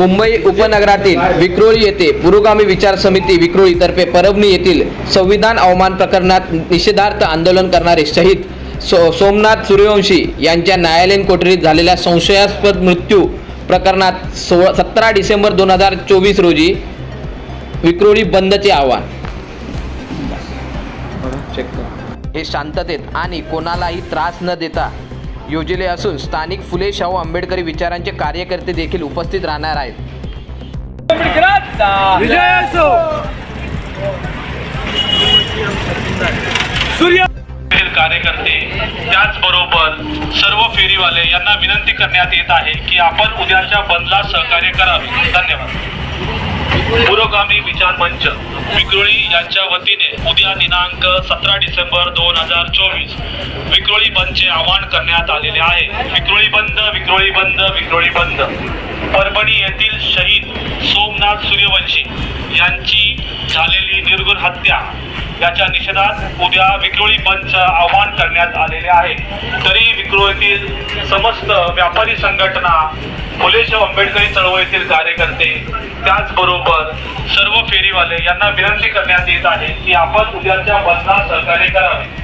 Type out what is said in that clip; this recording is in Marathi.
मुंबई उपनगरातील विक्रोळी येथे पुरोगामी विचार समिती विक्रोळीतर्फे परभणी येथील संविधान अवमान प्रकरणात निषेधार्थ आंदोलन करणारे शहीद सो सोमनाथ सूर्यवंशी यांच्या न्यायालयीन कोठडीत झालेल्या संशयास्पद मृत्यू प्रकरणात सोळा सतरा डिसेंबर दोन हजार चोवीस रोजी विक्रोळी बंदचे आव्हान. हे शांततेत आणि कोणालाही त्रास न देता योजले असून स्थानिक फुले शाहू आंबेडकरी विचारांचे कार्यकर्ते देखील उपस्थित राहणार आहेत. सूर्य कार्यकर्ते त्याचबरोबर सर्व फेरीवाले यांना विनंती करण्यात येत आहे की आपण उद्याच्या बंदला सहकार्य करावे. धन्यवाद. पुरोगामी विचार मंच. विक्रोळी यांच्या वतीने उद्या दिनांक सतरा डिसेंबर दोन हजार चोवीस विक्रोळी बंदचे आवाहन करण्यात आलेले आहे. विक्रोळी बंद विक्रोळी बंद विक्रोळी बंद. परभणी येथील शहीद सोमनाथ सूर्यवंशी यांची झालेली निर्गुण हत्या याच्या निषेधात उद्या विक्रोळी बंदचं आवाहन करण्यात आलेले आहे. तरी विक्रोळीतील समस्त व्यापारी संघटना फुलेशाह आंबेडकरी चळवळीतील कार्यकर्ते त्याचबरोबर सर्व फेरीवाले यांना विनंती करण्यात येत आहे की आपण उद्याच्या बंदला सहकार्य करावे.